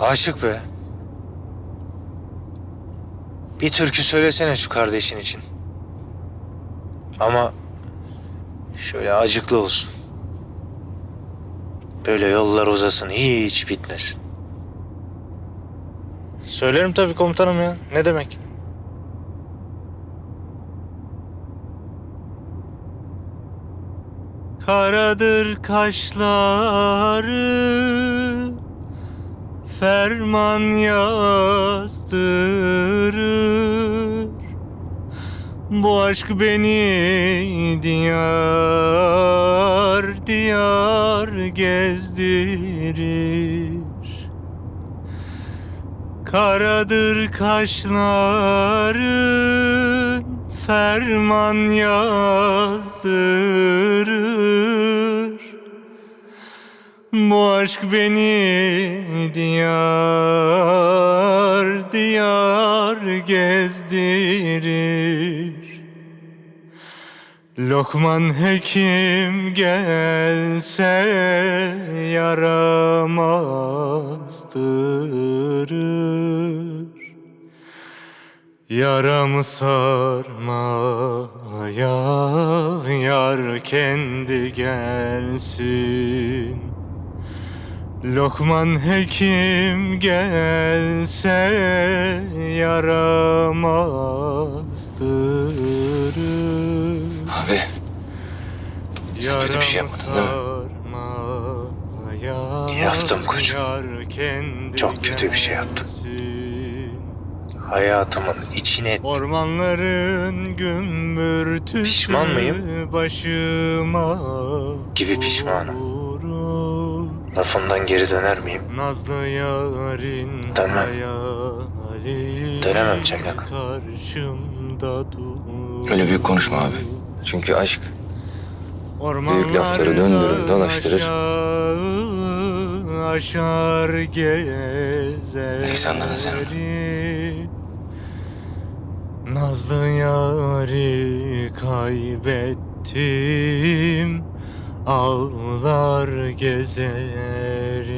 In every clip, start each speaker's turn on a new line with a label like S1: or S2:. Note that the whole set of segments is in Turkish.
S1: Aşık be. Bir türkü söylesene şu kardeşin için. Ama şöyle acıklı olsun. Böyle yollar uzasın, hiç bitmesin. Söylerim tabii komutanım ya. Ne demek? Karadır kaşları Ferman yazdırır. Bu aşk beni diyar diyar gezdirir. Karadır kaşların ferman yazdırır Bu aşk beni diyar diyar gezdirir. Lokman hekim gelse yaramazdır. Yaramı sarmaya yar kendi gelsin Lokman hekim gelse yaramazdır
S2: Abi Sen kötü bir şey yapmadın değil mi?
S1: Yaptım koçum. Çok kötü bir şey yaptım. Hayatımın içine ettim. Ormanların gümbürtüsü
S3: Pişman mıyım?
S1: Başıma
S3: Gibi pişmanım.
S1: Vurur.
S3: Lafından geri döner miyim?
S1: Nazlı yarin
S3: Dönmem. Dönemem çaylak.
S2: Öyle büyük konuşma abi. Çünkü aşk
S1: Büyük
S2: lafları döndürür, dolaştırır.
S1: Aşar gezer.
S2: Neyse anladın sen.
S1: Nazlı yari kaybettim. Ağlar gezerim.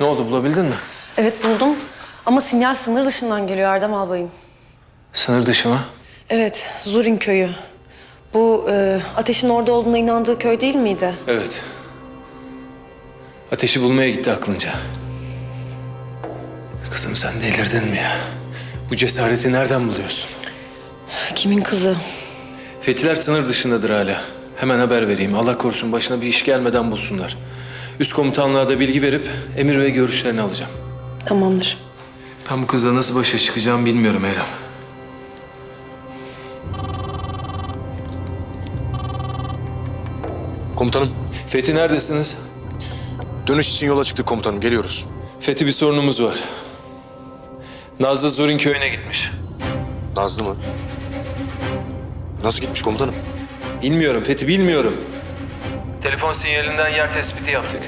S4: Ne oldu bulabildin mi?
S5: Evet buldum ama sinyal sınır dışından geliyor Erdem Albayım.
S4: Sınır dışı mı?
S5: Evet, Zurin köyü. Bu e, ateşin orada olduğuna inandığı köy değil miydi?
S4: Evet. Ateşi bulmaya gitti aklınca. Kızım sen delirdin mi ya? Bu cesareti nereden buluyorsun?
S5: Kimin kızı?
S4: Fethiler sınır dışındadır hala. Hemen haber vereyim. Allah korusun başına bir iş gelmeden bulsunlar. Üst komutanlığa da bilgi verip emir ve görüşlerini alacağım.
S5: Tamamdır.
S4: Ben bu kızla nasıl başa çıkacağımı bilmiyorum Eylem.
S6: Komutanım,
S4: Fethi neredesiniz?
S6: dönüş için yola çıktık komutanım. Geliyoruz.
S4: Fethi bir sorunumuz var. Nazlı Zorin köyüne gitmiş.
S6: Nazlı mı? Nasıl gitmiş komutanım?
S4: Bilmiyorum Fethi bilmiyorum. Telefon sinyalinden yer tespiti yaptık.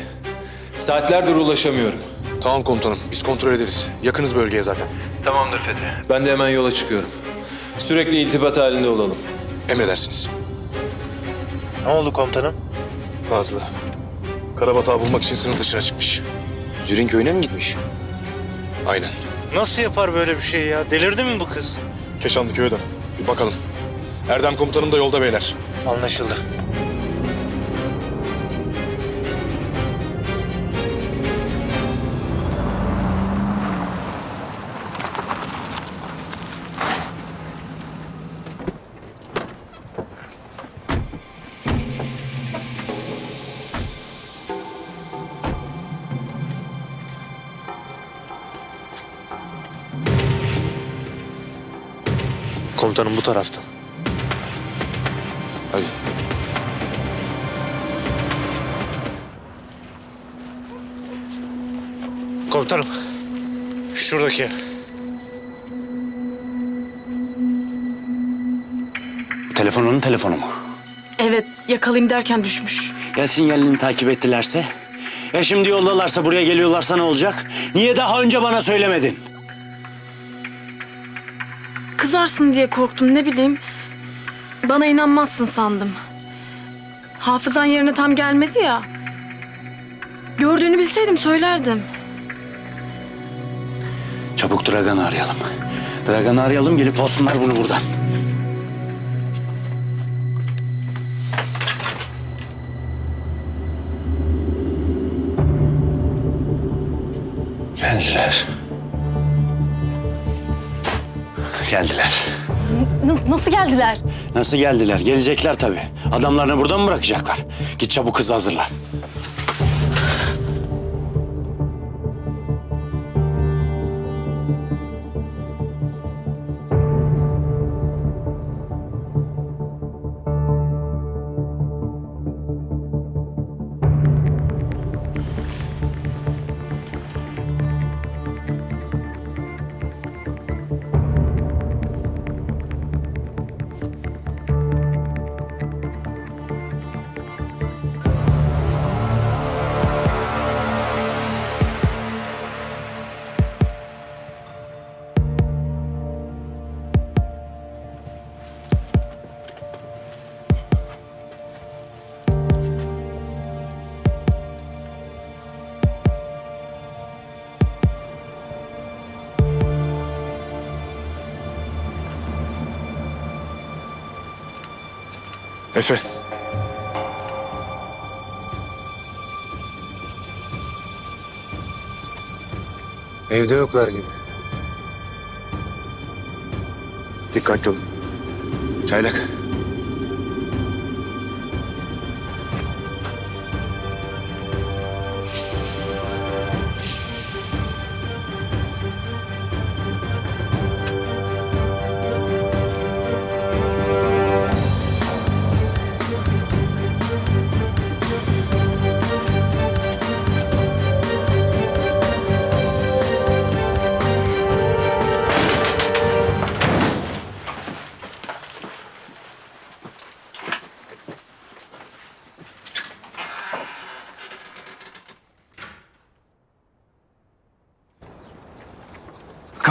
S4: Saatlerdir ulaşamıyorum.
S6: Tamam komutanım, biz kontrol ederiz. Yakınız bölgeye zaten.
S4: Tamamdır Fethi. Ben de hemen yola çıkıyorum. Sürekli iltibat halinde olalım.
S6: Emredersiniz.
S1: Ne oldu komutanım?
S6: Nazlı. Karabatağı bulmak için sınır dışına çıkmış.
S2: Zürin köyüne mi gitmiş?
S6: Aynen.
S1: Nasıl yapar böyle bir şey ya? Delirdi mi bu kız?
S6: Keşanlı köye dön. Bir bakalım. Erdem komutanım da yolda beyler.
S1: Anlaşıldı. Komutanım bu taraftan.
S6: Hadi.
S1: Komutanım. Şuradaki.
S7: Telefonunun telefonu mu?
S5: Evet, yakalayayım derken düşmüş.
S7: Ya sinyalini takip ettilerse? Ya şimdi yoldalarsa buraya geliyorlarsa ne olacak? Niye daha önce bana söylemedin?
S8: Kızarsın diye korktum ne bileyim. Bana inanmazsın sandım. Hafızan yerine tam gelmedi ya. Gördüğünü bilseydim söylerdim.
S7: Çabuk Dragan'ı arayalım. Dragan'ı arayalım gelip alsınlar bunu buradan. Geldiler.
S8: nasıl geldiler?
S7: Nasıl geldiler? Gelecekler tabii. Adamlarını buradan mı bırakacaklar? Git çabuk kızı hazırla.
S6: Efe.
S3: Evde yoklar gibi.
S6: Dikkatli olun. Çaylak.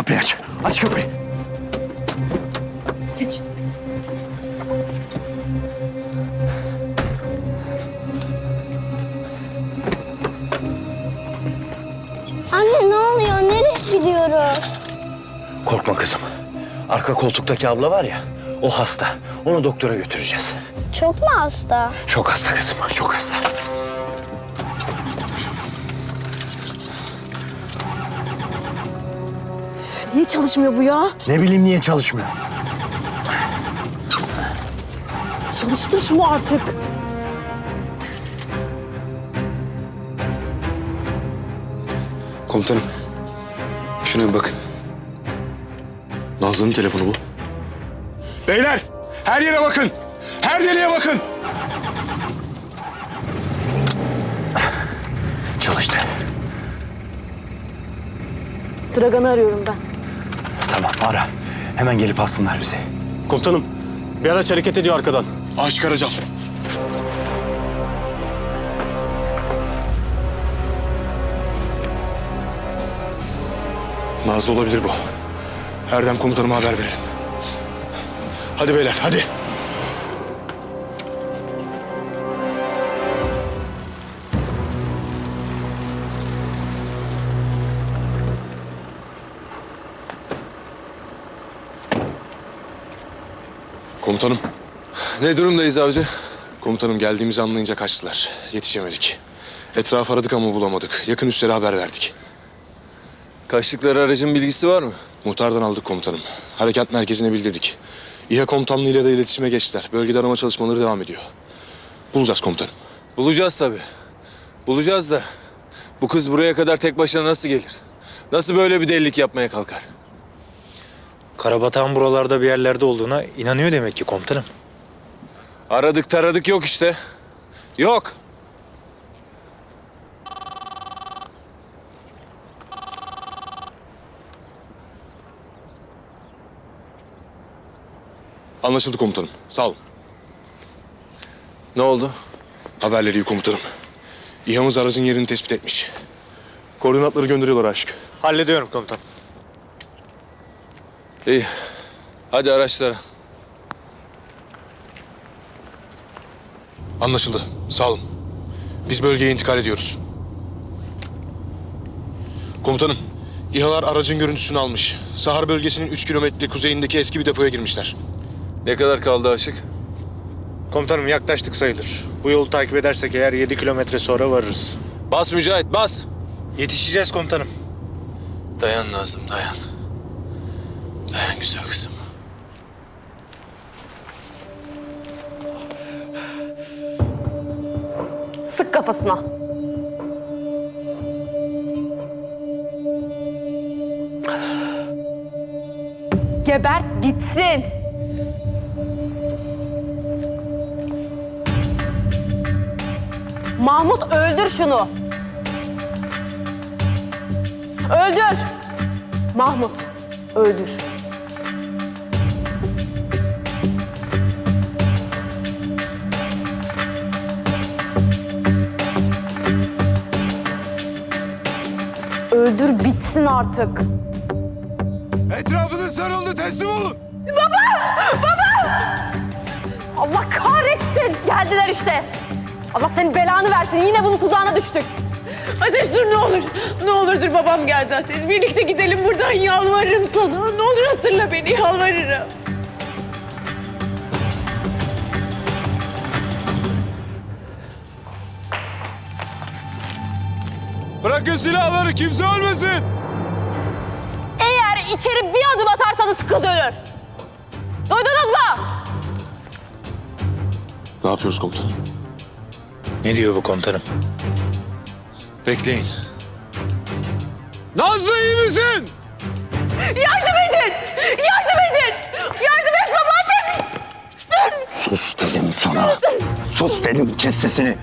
S7: Kapıyı aç. Aç kapıyı.
S8: Geç.
S9: Anne ne oluyor? Nereye gidiyoruz?
S7: Korkma kızım. Arka koltuktaki abla var ya, o hasta. Onu doktora götüreceğiz.
S9: Çok mu hasta?
S7: Çok hasta kızım, çok hasta.
S8: Niye çalışmıyor bu ya?
S7: Ne bileyim niye çalışmıyor.
S8: Çalıştır şunu artık.
S6: Komutanım. Şuna bir bakın. Nazlı'nın telefonu bu. Beyler! Her yere bakın! Her deliğe bakın!
S7: Çalıştı.
S8: Dragan'ı arıyorum ben.
S7: Ara. Hemen gelip alsınlar bizi.
S10: Komutanım, bir araç hareket ediyor arkadan.
S6: Aşık Karacal. Nazlı olabilir bu. Erdem komutanıma haber verelim. Hadi beyler hadi. Komutanım.
S4: Ne durumdayız avcı?
S6: Komutanım geldiğimizi anlayınca kaçtılar. Yetişemedik. Etrafı aradık ama bulamadık. Yakın üstlere haber verdik.
S4: Kaçtıkları aracın bilgisi var mı?
S6: Muhtardan aldık komutanım. Harekat merkezine bildirdik. İHA komutanlığıyla da iletişime geçtiler. Bölgede arama çalışmaları devam ediyor. Bulacağız komutanım.
S4: Bulacağız tabii. Bulacağız da bu kız buraya kadar tek başına nasıl gelir? Nasıl böyle bir delilik yapmaya kalkar?
S3: Karabatağın buralarda bir yerlerde olduğuna inanıyor demek ki komutanım.
S4: Aradık taradık yok işte. Yok.
S6: Anlaşıldı komutanım. Sağ olun.
S4: Ne oldu?
S6: Haberleri iyi komutanım. İHA'mız aracın yerini tespit etmiş. Koordinatları gönderiyorlar aşk.
S3: Hallediyorum komutanım.
S4: İyi. Hadi araçlara.
S6: Anlaşıldı. Sağ olun. Biz bölgeye intikal ediyoruz. Komutanım, İHA'lar aracın görüntüsünü almış. Sahar bölgesinin 3 kilometre kuzeyindeki eski bir depoya girmişler.
S4: Ne kadar kaldı Aşık?
S3: Komutanım yaklaştık sayılır. Bu yolu takip edersek eğer 7 kilometre sonra varırız.
S4: Bas Mücahit bas.
S3: Yetişeceğiz komutanım.
S4: Dayan Nazım dayan. Dayan güzel kızım.
S11: Sık kafasına. Gebert gitsin. Mahmut öldür şunu. Öldür. Mahmut öldür. Bitsin artık.
S10: Etrafınız sarıldı teslim olun.
S11: Allah kahretsin. Geldiler işte. Allah senin belanı versin. Yine bunun tuzağına düştük.
S5: Ateş dur ne olur. Ne olurdur babam geldi Ateş. Birlikte gidelim buradan yalvarırım sana. Ne olur hatırla beni yalvarırım.
S10: Bırakın silahları kimse ölmesin.
S11: Eğer içeri bir adım atarsanız kız ölür. Duydunuz mu?
S6: Ne yapıyoruz komutanım?
S3: Ne diyor bu komutanım?
S4: Bekleyin.
S10: Nazlı iyi misin?
S5: Yardım edin! Yardım edin! Yardım et baba!
S7: Sus dedim sana. Sus dedim kes sesini.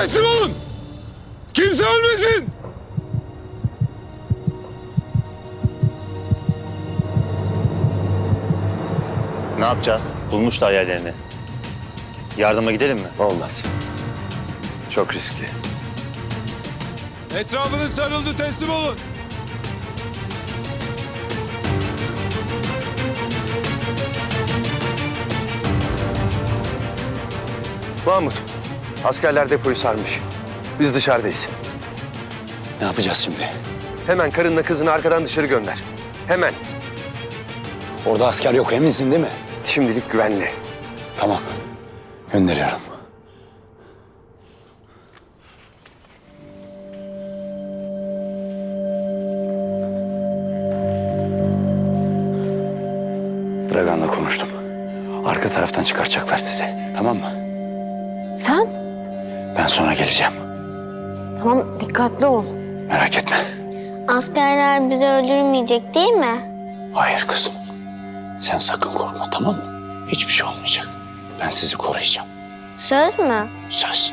S10: Teslim olun. Kimse ölmesin.
S7: Ne yapacağız? Bulmuşlar yerlerini. Yardıma gidelim mi?
S2: Olmaz. Çok riskli.
S10: Etrafınız sarıldı teslim olun.
S2: Mahmut, askerler depoyu sarmış. Biz dışarıdayız.
S7: Ne yapacağız şimdi?
S2: Hemen karınla kızını arkadan dışarı gönder. Hemen.
S7: Orada asker yok eminsin değil mi?
S2: Şimdilik güvenli.
S7: Tamam. Gönderiyorum. Dragan'la konuştum. Arka taraftan çıkaracaklar sizi. Tamam mı?
S11: Sen?
S7: Sonra geleceğim.
S11: Tamam dikkatli ol.
S7: Merak etme.
S9: Askerler bizi öldürmeyecek değil mi?
S7: Hayır kızım. Sen sakın korkma tamam mı? Hiçbir şey olmayacak. Ben sizi koruyacağım.
S9: Söz mü?
S7: Söz.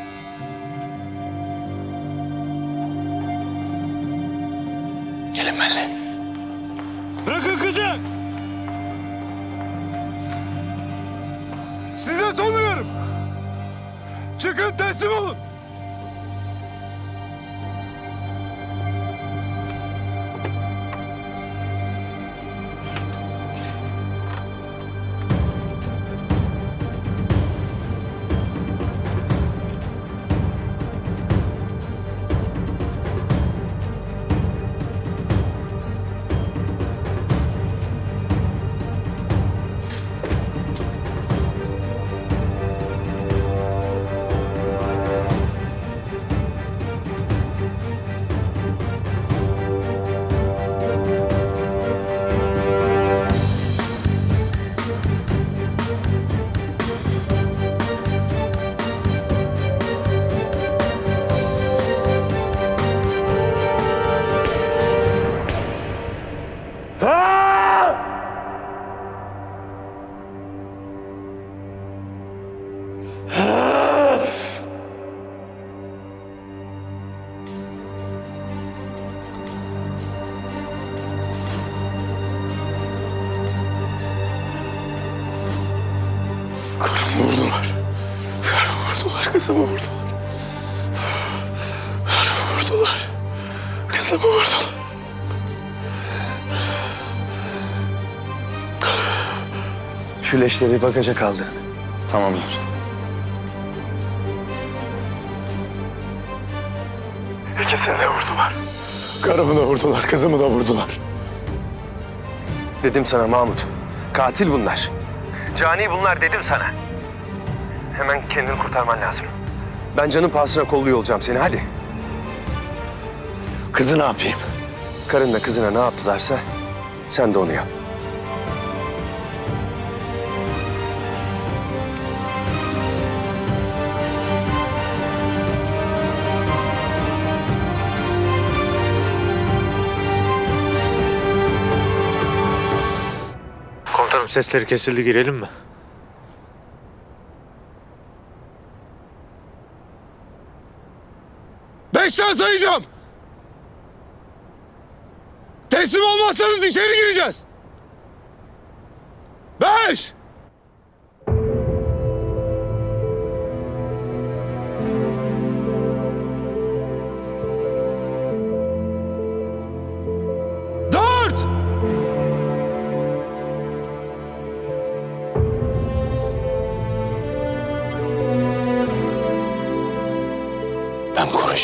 S2: Leşleri bagaja kaldırın.
S7: Tamamdır.
S6: İkisini de vurdular. Karımı da vurdular, kızımı da vurdular.
S2: Dedim sana Mahmut. Katil bunlar. Cani bunlar dedim sana. Hemen kendini kurtarman lazım. Ben canın pahasına kolluyor olacağım seni hadi.
S10: Kızı ne yapayım?
S2: Karınla kızına ne yaptılarsa sen de onu yap.
S3: Sesleri kesildi girelim mi?
S10: Beşten sayacağım. Teslim olmazsanız içeri gireceğiz. Beş.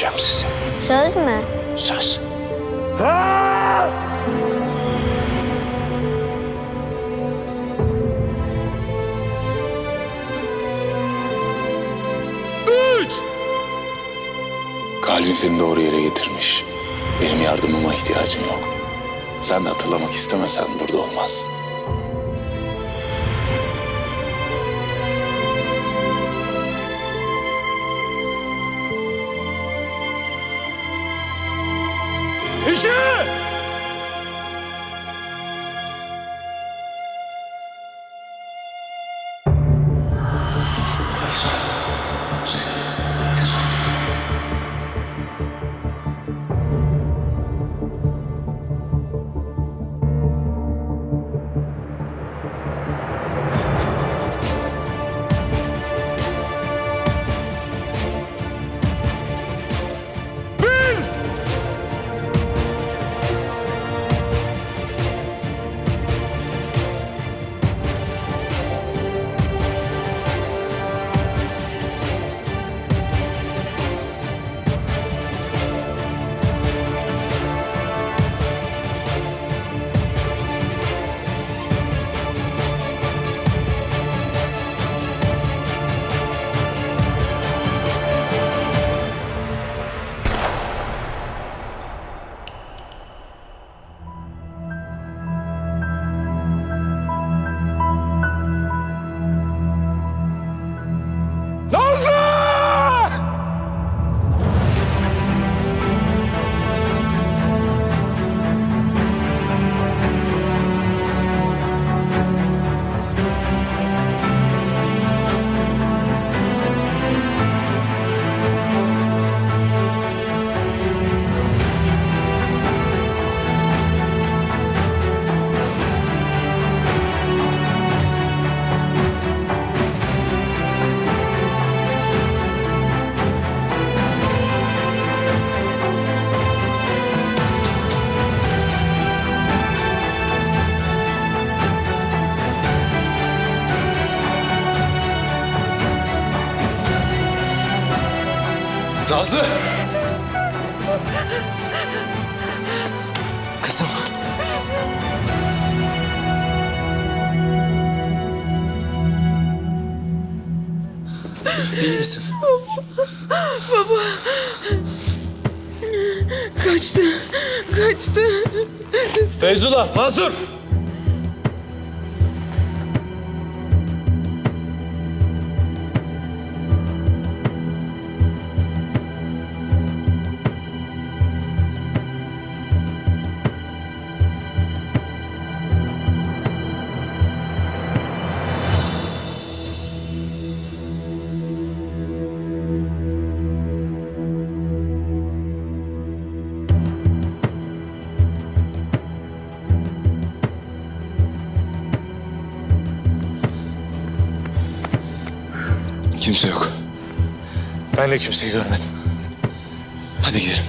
S2: Koruyacağım sizi.
S9: Söz mü?
S2: Söz.
S10: Üç.
S2: Kalbin seni doğru yere getirmiş. Benim yardımıma ihtiyacın yok. Sen de hatırlamak istemesen burada olmazsın.
S10: Nazlı!
S2: Kızım. İyi misin?
S5: Kaçtı. Kaçtı.
S10: Feyzullah, Mansur!
S6: kimse yok.
S3: Ben de kimseyi görmedim.
S6: Hadi gidelim.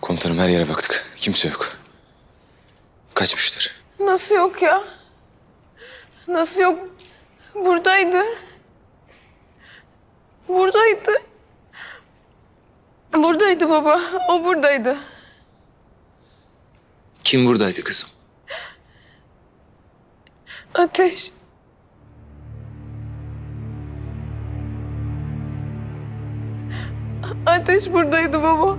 S12: Komutanım her yere baktık. Kimse yok. Kaçmışlar.
S5: Nasıl yok ya? Nasıl yok? Buradaydı. Buradaydı. Buradaydı baba. O buradaydı.
S4: Kim buradaydı kızım?
S5: Ateş. Ateş buradaydı baba.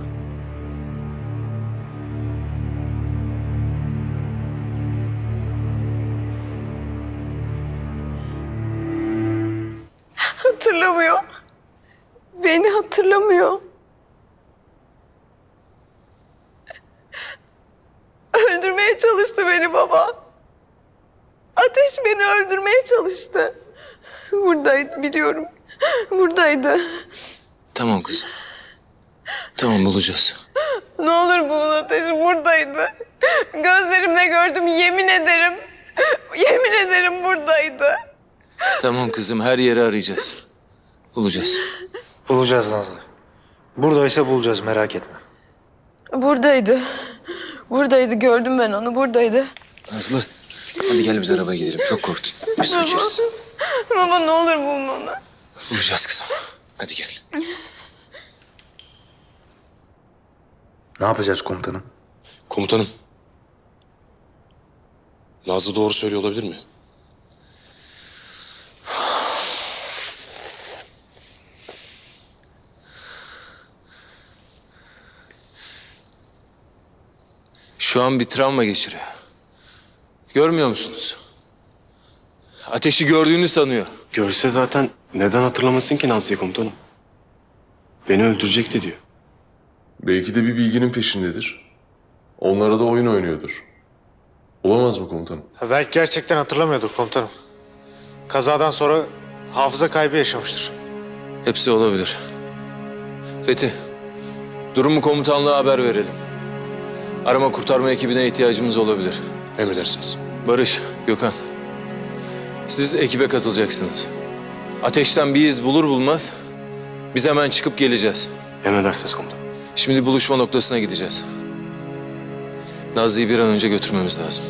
S5: Hatırlamıyor. Beni hatırlamıyor. Öldürmeye çalıştı beni baba. Ateş beni öldürmeye çalıştı. Buradaydı biliyorum. Buradaydı.
S4: Tamam kızım. Tamam bulacağız.
S5: Ne olur bulun ateşi buradaydı. Gözlerimle gördüm yemin ederim. Yemin ederim buradaydı.
S4: Tamam kızım her yeri arayacağız. Bulacağız.
S3: Bulacağız Nazlı. Buradaysa bulacağız merak etme.
S5: Buradaydı. Buradaydı gördüm ben onu buradaydı.
S12: Nazlı. Hadi gel biz arabaya gidelim. Çok korktun. Bir su içeriz.
S5: Baba ne olur bulun onu.
S4: Bulacağız kızım.
S12: Hadi gel.
S3: Ne yapacağız komutanım?
S12: Komutanım. Nazlı doğru söylüyor olabilir mi?
S4: Şu an bir travma geçiriyor. Görmüyor musunuz? Ateşi gördüğünü sanıyor.
S13: Görse zaten neden hatırlamasın ki Nazlı'yı komutanım? Beni öldürecekti diyor.
S14: Belki de bir bilginin peşindedir. Onlara da oyun oynuyordur. Olamaz mı komutanım?
S3: Ha, belki gerçekten hatırlamıyordur komutanım. Kazadan sonra hafıza kaybı yaşamıştır.
S4: Hepsi olabilir. Fethi, durumu komutanlığa haber verelim. Arama kurtarma ekibine ihtiyacımız olabilir.
S12: Emredersiniz.
S4: Barış, Gökhan. Siz ekibe katılacaksınız. Ateşten bir iz bulur bulmaz biz hemen çıkıp geleceğiz.
S13: Emredersiniz komutanım.
S4: Şimdi buluşma noktasına gideceğiz. Nazlı'yı bir an önce götürmemiz lazım.